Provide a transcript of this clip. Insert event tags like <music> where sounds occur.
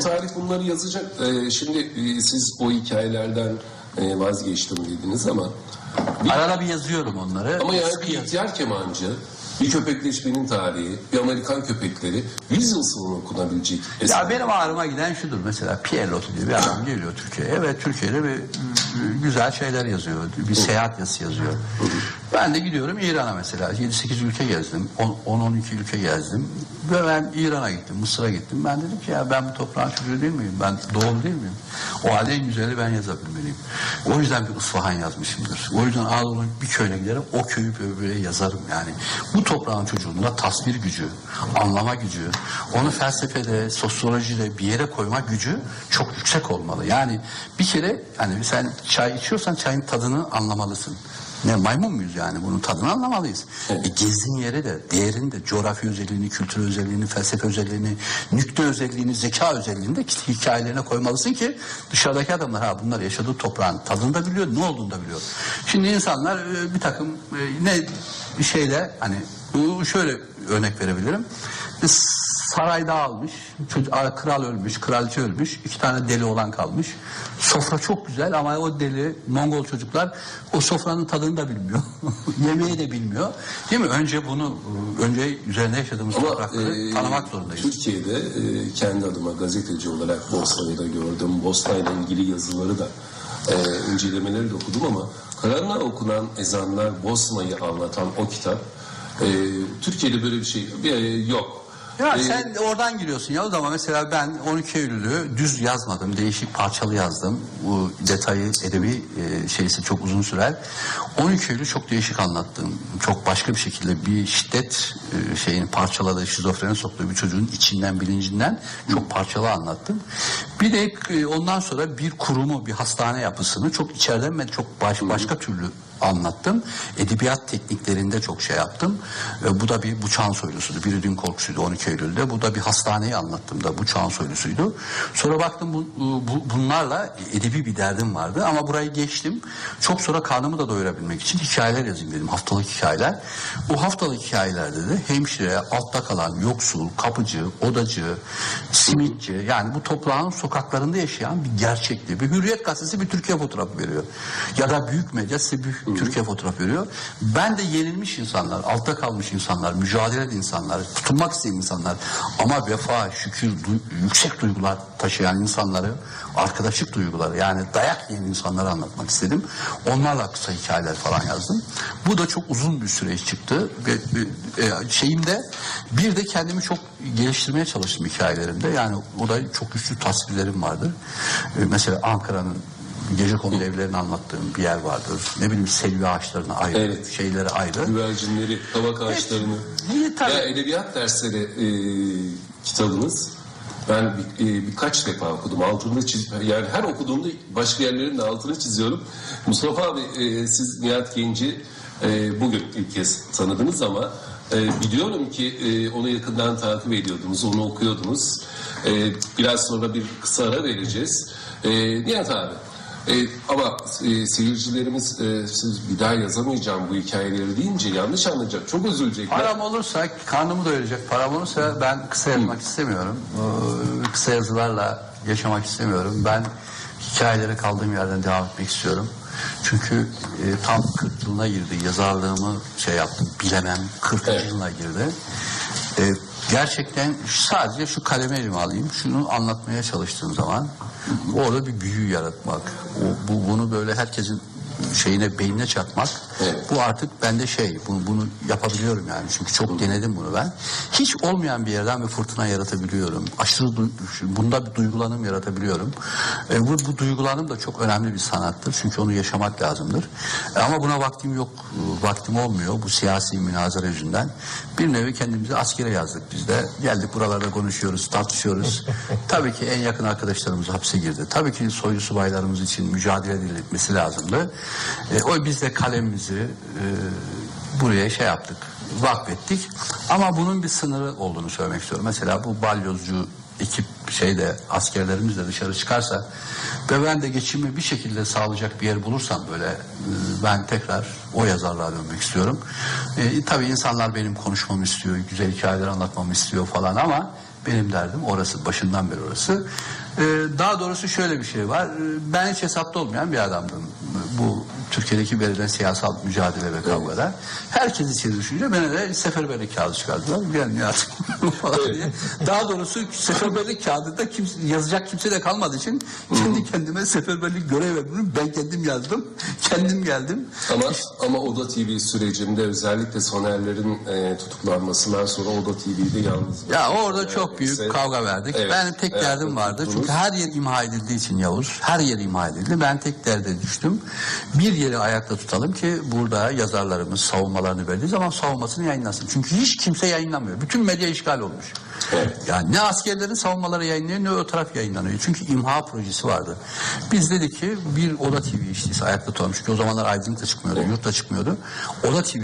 tarih bunları yazacak. Ee, şimdi e, siz o hikayelerden e, vazgeçtim dediniz ama Arada bir yazıyorum onları. ama yani bir ihtiyar kemancı, bir köpekleşmenin tarihi, bir Amerikan köpekleri 100 yıl sonra okunabilecek eser. Ya benim ağrıma giden şudur mesela Pierre Loti diye bir adam geliyor Türkiye'ye. Evet Türkiye'de bir, bir güzel şeyler yazıyor. Bir seyahat yazısı yazıyor. Ben de gidiyorum İran'a mesela. 7-8 ülke gezdim. 10-12 ülke gezdim. Ve ben İran'a gittim, Mısır'a gittim. Ben dedim ki ya ben bu toprağın çocuğu değil miyim? Ben doğulu değil miyim? O halde en güzeli ben yazabilmeliyim. O yüzden bir Isfahan yazmışımdır. O yüzden Anadolu'nun bir köyüne giderim. O köyü böyle yazarım yani. Bu toprağın çocuğunda tasvir gücü, anlama gücü, onu felsefede, sosyolojide bir yere koyma gücü çok yüksek olmalı. Yani bir kere hani sen çay içiyorsan çayın tadını anlamalısın. Ne maymun muyuz yani bunun tadını anlamalıyız. E, gezdiğin yere de değerini de coğrafi özelliğini, kültür özelliğini, felsefe özelliğini, nükte özelliğini, zeka özelliğini de hikayelerine koymalısın ki dışarıdaki adamlar ha bunlar yaşadığı toprağın tadını da biliyor, ne olduğunu da biliyor. Şimdi insanlar e, bir takım e, ne şeyle hani bu şöyle örnek verebilirim. Bir Saray dağılmış, çocuk, kral ölmüş, kraliçe ölmüş, iki tane deli olan kalmış. Sofra çok güzel ama o deli Mongol çocuklar o sofranın tadını da bilmiyor. <laughs> Yemeği de bilmiyor. Değil mi? Önce bunu, önce üzerinde yaşadığımız Ama toprakları e, tanımak zorundayız. Türkiye'de e, kendi adıma gazeteci olarak Bosna'yı da gördüm. Bosna ile ilgili yazıları da e, incelemeleri de okudum ama karanlığa okunan ezanlar Bosna'yı anlatan o kitap e, Türkiye'de böyle bir şey e, yok. Ya E, sen oradan giriyorsun ya o zaman mesela ben 12 Eylül'ü düz yazmadım. Değişik parçalı yazdım. Bu detayı edebi e, şeysi çok uzun sürer. 12 Eylül'ü çok değişik anlattım. Çok başka bir şekilde bir şiddet e, şeyini parçaladığı, şizofreni soktuğu bir çocuğun içinden, bilincinden çok parçalı anlattım. Bir de e, ondan sonra bir kurumu, bir hastane yapısını çok içeriden ve çok baş, başka türlü anlattım. Edebiyat tekniklerinde çok şey yaptım. E, bu da bir bu çağın soylusuydu. Biri dün korkusuydu 12 Eylül'de. Bu da bir hastaneyi anlattım da bu çağın soylusuydu. Sonra baktım bu, bu- bunlarla edebi bir derdim vardı ama burayı geçtim. Çok sonra karnımı da doyurabilmek için hikayeler yazayım dedim. Haftalık hikayeler. Bu haftalık hikayelerde de hemşire, altta kalan yoksul, kapıcı, odacı, simitçi yani bu toprağın sokaklarında yaşayan bir gerçekti. Bir Hürriyet gazetesi bir Türkiye fotoğrafı veriyor. Ya da büyük medya size bir Türkiye fotoğrafı veriyor. Ben de yenilmiş insanlar, altta kalmış insanlar, mücadele eden insanlar, tutunmak isteyen insanlar ama vefa, şükür, du- yüksek duygular taşıyan insanları, arkadaşlık duyguları yani dayak yiyen insanları anlatmak istedim. Onlarla kısa hikayeler falan yazdım. Bu da çok uzun bir süreç çıktı ve ve, e, şeyimde bir de kendimi çok geliştirmeye çalıştım hikayelerimde. Yani o da çok güçlü tasvirlerim vardır. E, mesela Ankara'nın gece kondu <laughs> evlerini anlattığım bir yer vardır. Ne bileyim selvi ağaçlarına ayrı, Evet. şeyleri ayrı. güvercinleri, kavak ağaçlarını. İyi, tabii. Ya edebiyat dersleri e, kitabınız ben bir- e, birkaç defa okudum. Altını çiz yani her okuduğumda başka yerlerin de altını çiziyorum. Mustafa abi e, siz Nihat Genci e, bugün ilk kez tanıdınız ama e, biliyorum ki e, onu yakından takip ediyordunuz, onu okuyordunuz. E, biraz sonra bir kısa ara vereceğiz. E, Nihat abi e, ama e, seyircilerimiz e, siz bir daha yazamayacağım bu hikayeleri deyince yanlış anlayacak. Çok üzülecekler. Param olursa, karnımı doyuracak param olursa ben kısa yazmak istemiyorum. Ee, kısa yazılarla yaşamak istemiyorum. Ben hikayelere kaldığım yerden devam etmek istiyorum. Çünkü e, tam 40 yılına girdi. Yazarlığımı şey yaptım, bilemem 40. Evet. yılına girdi. E, gerçekten sadece şu kaleme elime alayım. Şunu anlatmaya çalıştığım zaman orada bir büyü yaratmak. O, bu, bunu böyle herkesin şeyine beynine çakmak. Evet. Bu artık bende şey, bunu, bunu yapabiliyorum yani. Çünkü çok denedim bunu ben. Hiç olmayan bir yerden bir fırtına yaratabiliyorum. Aşırı bunda bir duygulanım yaratabiliyorum. E, bu, bu duygulanım da çok önemli bir sanattır. Çünkü onu yaşamak lazımdır. E, ama buna vaktim yok, vaktim olmuyor bu siyasi münazara yüzünden. Bir nevi kendimizi askere yazdık biz de. Geldik buralarda konuşuyoruz, tartışıyoruz. <laughs> Tabii ki en yakın arkadaşlarımız hapse girdi. Tabii ki soylu subaylarımız için mücadele edilmesi lazımdı. E, o biz de kalemimizi e, buraya şey yaptık, vakfettik. Ama bunun bir sınırı olduğunu söylemek istiyorum. Mesela bu balyozcu ekip şeyde askerlerimiz de dışarı çıkarsa ve ben de geçimi bir şekilde sağlayacak bir yer bulursam böyle e, ben tekrar o yazarlığa dönmek istiyorum. E, tabii insanlar benim konuşmamı istiyor, güzel hikayeler anlatmamı istiyor falan ama Benim derdim orası. Başından beri orası. Ee, daha doğrusu şöyle bir şey var. Ee, Ben hiç hesapta olmayan bir adamdım. Bu Türkiye'deki verilen siyasal mücadele ve kavgada. Herkes içeri düşünce bana de seferberlik kağıdı çıkardılar. Gel <laughs> Nihat falan diye. Daha doğrusu seferberlik kağıdında kimse, yazacak kimse de kalmadığı için kendi kendime seferberlik görev verdim. Ben kendim yazdım. Kendim geldim. Ama ama Oda TV sürecinde özellikle Sonerlerin e, tutuklanmasından sonra Oda TV'de yalnız Ya orada bırakıldı. çok büyük Sen- kavga verdik. Evet, ben tek evet, derdim vardı. tuttunuz. Çünkü her yer imha edildiği için Yavuz. Her yer imha edildi. Ben tek derde düştüm. Bir yeri ayakta tutalım ki burada yazarlarımız savunmalarını verdiği zaman savunmasını yayınlasın. Çünkü hiç kimse yayınlamıyor. Bütün medya işgal olmuş. Evet. Yani ne askerlerin savunmaları yayınlıyor ne o taraf yayınlanıyor. Çünkü imha projesi vardı. Biz dedik ki bir Oda TV işçisi ayakta tutalım. Çünkü o zamanlar aydınlık da çıkmıyordu, yurt da çıkmıyordu. Oda TV